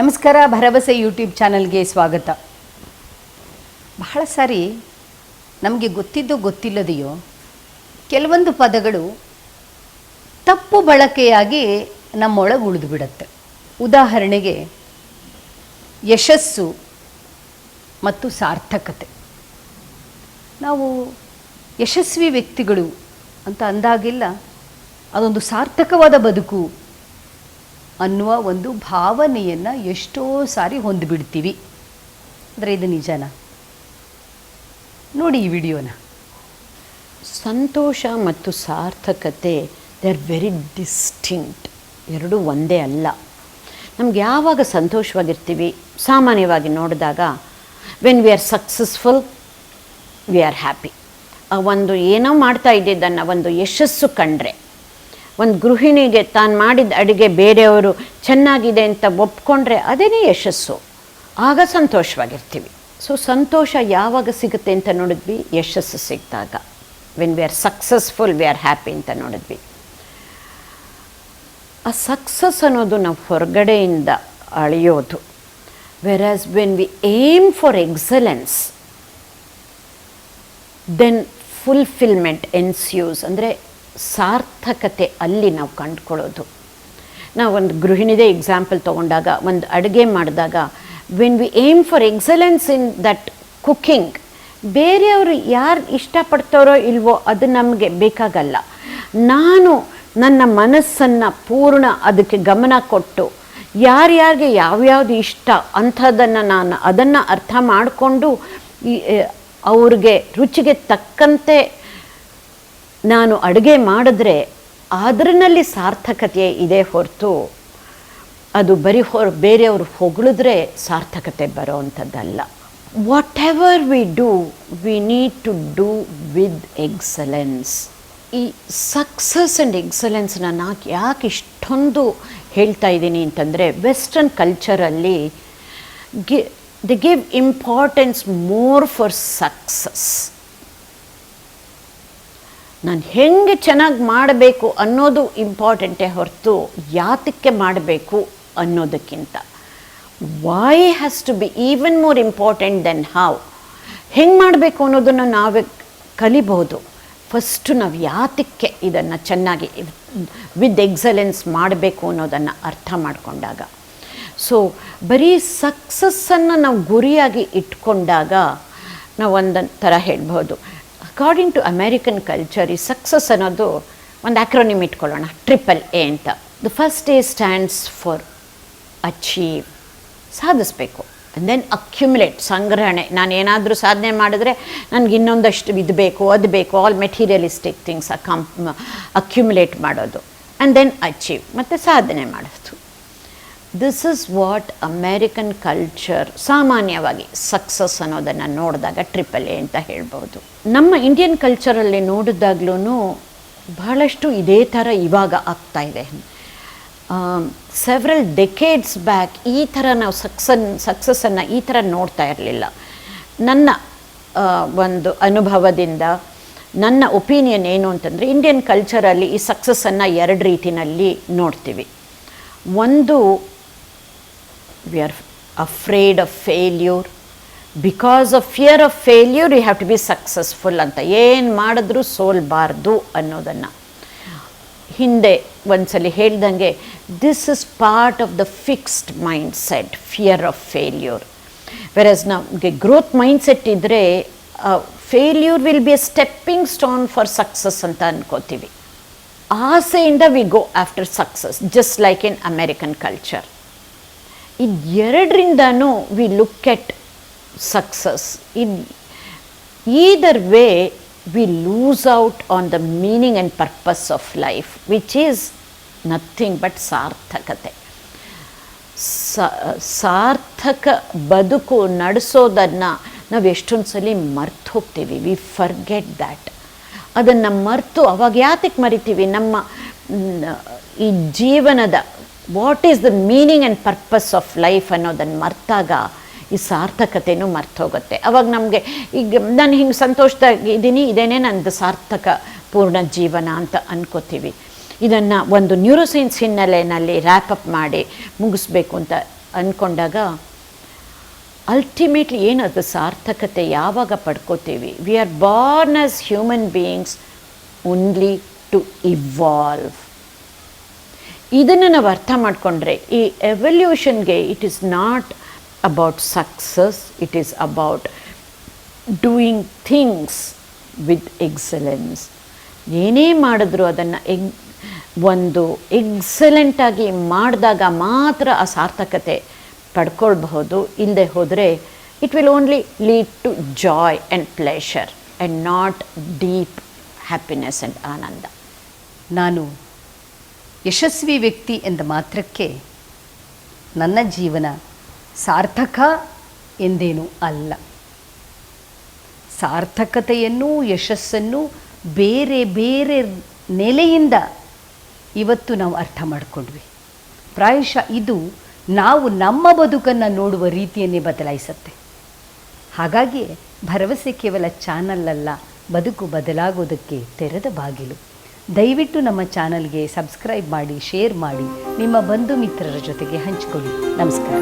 ನಮಸ್ಕಾರ, ಭರವಸೆ ಯೂಟ್ಯೂಬ್ ಚಾನಲ್ಗೆ ಸ್ವಾಗತ. ಬಹಳ ಸಾರಿ ನಮಗೆ ಗೊತ್ತಿದ್ದು ಗೊತ್ತಿಲ್ಲದೆಯೋ ಕೆಲವೊಂದು ಪದಗಳು ತಪ್ಪು ಬಳಕೆಯಾಗಿ ನಮ್ಮೊಳಗೆ ಉಳಿದು ಬಿಡುತ್ತೆ ಉದಾಹರಣೆಗೆ, ಯಶಸ್ಸು ಮತ್ತು ಸಾರ್ಥಕತೆ. ನಾವು ಯಶಸ್ವಿ ವ್ಯಕ್ತಿಗಳು ಅಂತ ಅಂದಾಗಿಲ್ಲ, ಅದೊಂದು ಸಾರ್ಥಕವಾದ ಬದುಕು ಅನ್ನುವ ಒಂದು ಭಾವನೆಯನ್ನು ಎಷ್ಟೋ ಸಾರಿ ಹೊಂದಿಬಿಡ್ತೀವಿ. ಅಂದರೆ ಇದು ನಿಜನಾ? ನೋಡಿ ಈ ವಿಡಿಯೋನ. ಸಂತೋಷ ಮತ್ತು ಸಾರ್ಥಕತೆ ದೇ ಆರ್ ವೆರಿ ಡಿಸ್ಟಿಂಕ್ಟ್ ಎರಡೂ ಒಂದೇ ಅಲ್ಲ. ನಮ್ಗೆ ಯಾವಾಗ ಸಂತೋಷವಾಗಿರ್ತೀವಿ? ಸಾಮಾನ್ಯವಾಗಿ ನೋಡಿದಾಗ when we are successful we are happy ಒಂದು ಏನೋ ಮಾಡ್ತಾ ಇದ್ದಿದ್ದನ್ನು, ಒಂದು ಯಶಸ್ಸು ಕಂಡ್ರೆ. ಒಂದು ಗೃಹಿಣಿಗೆ ತಾನು ಮಾಡಿದ ಅಡುಗೆ ಬೇರೆಯವರು ಚೆನ್ನಾಗಿದೆ ಅಂತ ಒಪ್ಕೊಂಡ್ರೆ ಅದೇನೇ ಯಶಸ್ಸು. ಆಗ ಸಂತೋಷವಾಗಿರ್ತೀವಿ. ಸೊ ಸಂತೋಷ ಯಾವಾಗ ಸಿಗುತ್ತೆ ಅಂತ ನೋಡಿದ್ವಿ, ಯಶಸ್ಸು ಸಿಕ್ಕಿದಾಗ when we are successful we are happy ಅಂತ ನೋಡಿದ್ವಿ. ಆ ಸಕ್ಸಸ್ ಅನ್ನೋದು ನಾವು ಹೊರಗಡೆಯಿಂದ ಅಳೆಯೋದು. Versus when we aim for excellence then fulfilment ensures ಅಂದರೆ ಸಾರ್ಥಕತೆ ಅಲ್ಲಿ ನಾವು ಕಂಡುಕೊಳ್ಳೋದು. ನಾವು ಒಂದು ಗೃಹಿಣಿದೇ ಎಕ್ಸಾಂಪಲ್ ತೊಗೊಂಡಾಗ, ಒಂದು ಅಡುಗೆ ಮಾಡಿದಾಗ when we aim for excellence in that cooking ಬೇರೆಯವರು ಯಾರು ಇಷ್ಟಪಡ್ತಾರೋ ಇಲ್ವೋ ಅದು ನಮಗೆ ಬೇಕಾಗಲ್ಲ. ನಾನು ನನ್ನ ಮನಸ್ಸನ್ನು ಪೂರ್ಣ ಅದಕ್ಕೆ ಗಮನ ಕೊಟ್ಟು ಯಾರ್ಯಾರಿಗೆ ಯಾವ್ಯಾವ್ದು ಇಷ್ಟ ಅಂಥದ್ದನ್ನು ನಾನು ಅದನ್ನು ಅರ್ಥ ಮಾಡಿಕೊಂಡು ಅವ್ರಿಗೆ ರುಚಿಗೆ ತಕ್ಕಂತೆ ನಾನು ಅಡುಗೆ ಮಾಡಿದ್ರೆ ಅದರಲ್ಲಿ ಸಾರ್ಥಕತೆ ಇದೆ ಹೊರತು ಅದು ಬರೀ ಹೊರ, ಬೇರೆಯವರು ಹೊಗಳಿದ್ರೆ ಸಾರ್ಥಕತೆ ಬರೋ ಅಂಥದ್ದಲ್ಲ. Whatever we do we need to do with excellence ಈ ಸಕ್ಸಸ್ ಆ್ಯಂಡ್ ಎಕ್ಸಲೆನ್ಸ್ನ ನಾನು ಯಾಕೆ ಇಷ್ಟೊಂದು ಹೇಳ್ತಾ ಇದ್ದೀನಿ ಅಂತಂದರೆ ವೆಸ್ಟರ್ನ್ ಕಲ್ಚರಲ್ಲಿ ಗಿ the give importance more for success ನಾನು ಹೆಂಗೆ ಚೆನ್ನಾಗಿ ಮಾಡಬೇಕು ಅನ್ನೋದು ಇಂಪಾರ್ಟೆಂಟೇ ಹೊರತು ಯಾತಕ್ಕೆ ಮಾಡಬೇಕು ಅನ್ನೋದಕ್ಕಿಂತ. Why has to be even more important than how ಹೆಂಗೆ ಮಾಡಬೇಕು ಅನ್ನೋದನ್ನು ನಾವೇ ಕಲಿಬಹುದು. ಫಸ್ಟು ನಾವು ಯಾತಕ್ಕೆ ಇದನ್ನು ಚೆನ್ನಾಗಿ ವಿತ್ ಎಕ್ಸಲೆನ್ಸ್ ಮಾಡಬೇಕು ಅನ್ನೋದನ್ನು ಅರ್ಥ ಮಾಡಿಕೊಂಡಾಗ. ಸೊ ಬರೀ ಸಕ್ಸಸ್ಸನ್ನು ನಾವು ಗುರಿಯಾಗಿ ಇಟ್ಕೊಂಡಾಗ ನಾವು ಒಂದೊಂದು ಥರ ಹೇಳ್ಬೋದು ಅಕಾರ್ಡಿಂಗ್ ಟು ಅಮೇರಿಕನ್ ಕಲ್ಚರ್ ಈ ಸಕ್ಸಸ್ ಅನ್ನೋದು ಒಂದು ಆಕ್ರೋನಿಮ್ ಇಟ್ಕೊಳ್ಳೋಣ. ಟ್ರಿಪಲ್ ಎ ಅಂತ. The first A stands for achieve ಸಾಧಿಸಬೇಕು. ದೆನ್ ಅಕ್ಯುಮುಲೇಟ್ ಸಂಗ್ರಹಣೆ. ನಾನು ಏನಾದರೂ ಸಾಧನೆ ಮಾಡಿದ್ರೆ ನನಗೆ ಇನ್ನೊಂದಷ್ಟು ಇದು ಬೇಕು, ಅದು ಬೇಕು. ಆಲ್ ಮೆಟೀರಿಯಲಿಸ್ಟಿಕ್ ಥಿಂಗ್ಸ್ ಅಕಂ ಅಕ್ಯುಮುಲೇಟ್ ಮಾಡೋದು. ಆ್ಯಂಡ್ ದೆನ್ ಅಚೀವ್ ಮತ್ತು ಸಾಧನೆ ಮಾಡೋದು. This is what American culture ಸಾಮಾನ್ಯವಾಗಿ ಸಕ್ಸಸ್ ಅನ್ನೋದನ್ನು ನೋಡಿದಾಗ ಟ್ರಿಪಲ್ ಎ ಅಂತ ಹೇಳ್ಬೋದು ನಮ್ಮ ಇಂಡಿಯನ್ ಕಲ್ಚರಲ್ಲಿ ನೋಡಿದಾಗ್ಲೂ ಬಹಳಷ್ಟು ಇದೇ ಥರ ಇವಾಗ ಆಗ್ತಾ ಇದೆ. ಸೆವ್ರಲ್ ಡೆಕೇಡ್ಸ್ ಬ್ಯಾಕ್ ಈ ಥರ ನಾವು ಸಕ್ಸನ್ ಸಕ್ಸಸ್ಸನ್ನು ಈ ಥರ ನೋಡ್ತಾ ಇರಲಿಲ್ಲ. ನನ್ನ ಒಂದು ಅನುಭವದಿಂದ ನನ್ನ ಒಪಿನಿಯನ್ ಏನು ಅಂತಂದರೆ ಇಂಡಿಯನ್ ಕಲ್ಚರಲ್ಲಿ ಈ ಸಕ್ಸಸ್ಸನ್ನು ಎರಡು ರೀತಿಯಲ್ಲಿ ನೋಡ್ತೀವಿ. ಒಂದು we are afraid of failure because of fear of failure you have to be successful ಅಂತ. ಏನು ಮಾಡಿದ್ರೂ ಸೋಲ್ಬಾರ್ದು ಅನ್ನೋದನ್ನು. ಹಿಂದೆ ಒಂದ್ಸಲಿ ಹೇಳ್ದಂಗೆ this is part of the fixed mindset fear of failure versus ನಮಗೆ ಗ್ರೋತ್ ಮೈಂಡ್ ಸೆಟ್ ಇದ್ದರೆ failure will be a stepping stone for success ಅಂತ ಅನ್ಕೋತೀವಿ. ಆಸೆಯಿಂದ we go after success just like in American culture ಇದು ಎರಡರಿಂದನೂ we look at success. In either way we lose out on the meaning and purpose of life, which is nothing but ಸಾರ್ಥಕತೆ. ಸಾರ್ಥಕ ಬದುಕು ನಡೆಸೋದನ್ನು ನಾವು ಎಷ್ಟೊಂದು ಸಲ ಮರ್ತು ಹೋಗ್ತೀವಿ. We forget that. ಅದನ್ನು ಮರೆತು ಅವಾಗ ಯಾತಕ್ಕೆ ಮರಿತೀವಿ? ನಮ್ಮ ಈ ಜೀವನದ what is the meaning and purpose of life ಅನ್ನೋದನ್ನು ಮರ್ತಾಗ ಈ ಸಾರ್ಥಕತೆಯೂ ಮರ್ತೋಗುತ್ತೆ. ಅವಾಗ ನಮಗೆ ಈಗ ನಾನು ಹಿಂಗೆ ಸಂತೋಷದಾಗಿ ಇದ್ದೀನಿ, ಇದೇನೇ ನನ್ನದು ಸಾರ್ಥಕ ಪೂರ್ಣ ಜೀವನ ಅಂತ ಅನ್ಕೋತೀವಿ. ಇದನ್ನು ಒಂದು ನ್ಯೂರೋಸೈನ್ಸ್ ಹಿನ್ನೆಲೆಯಲ್ಲಿ ರ್ಯಾಪಪ್ ಮಾಡಿ ಮುಗಿಸ್ಬೇಕು ಅಂತ ಅಂದ್ಕೊಂಡಾಗ ಅಲ್ಟಿಮೇಟ್ಲಿ ಏನದು ಸಾರ್ಥಕತೆ ಯಾವಾಗ ಪಡ್ಕೋತೀವಿ? We are born as human beings only to evolve ಇದನ್ನು ನಾವು ಅರ್ಥ ಮಾಡಿಕೊಂಡ್ರೆ ಈ ಎವಲ್ಯೂಷನ್ಗೆ it is not about success it is about doing things with excellence ಏನೇ ಮಾಡಿದ್ರು ಅದನ್ನು ಎಗ್, ಒಂದು ಎಕ್ಸಲೆಂಟಾಗಿ ಮಾಡಿದಾಗ ಮಾತ್ರ ಆ ಸಾರ್ಥಕತೆ ಪಡ್ಕೊಳ್ಬಹುದು. ಇಲ್ಲದೆ ಹೋದರೆ it will only lead to joy and pleasure and not deep happiness and ಆನಂದ. ನಾನು ಯಶಸ್ವಿ ವ್ಯಕ್ತಿ ಎಂದ ಮಾತ್ರಕ್ಕೆ ನನ್ನ ಜೀವನ ಸಾರ್ಥಕ ಎಂದೇನೂ ಅಲ್ಲ. ಸಾರ್ಥಕತೆಯನ್ನು ಯಶಸ್ಸನ್ನು ಬೇರೆ ಬೇರೆ ನೆಲೆಯಿಂದ ಇವತ್ತು ನಾವು ಅರ್ಥ ಮಾಡಿಕೊಂಡ್ವಿ. ಪ್ರಾಯಶಃ ಇದು ನಾವು ನಮ್ಮ ಬದುಕನ್ನು ನೋಡುವ ರೀತಿಯನ್ನೇ ಬದಲಾಯಿಸುತ್ತೆ. ಹಾಗಾಗಿ ಭರವಸೆ ಕೇವಲ ಚಾನಲ್ ಅಲ್ಲ, ಬದುಕು ಬದಲಾಗೋದಕ್ಕೆ ತೆರೆದ ಬಾಗಿಲು. ದಯವಿಟ್ಟು ನಮ್ಮ ಚಾನಲ್ಗೆ ಸಬ್ಸ್ಕ್ರೈಬ್ ಮಾಡಿ ಶೇರ್ ಮಾಡಿ ನಿಮ್ಮ ಬಂಧು ಮಿತ್ರರ ಜೊತೆಗೆ ಹಂಚಿಕೊಳ್ಳಿ. ನಮಸ್ಕಾರ.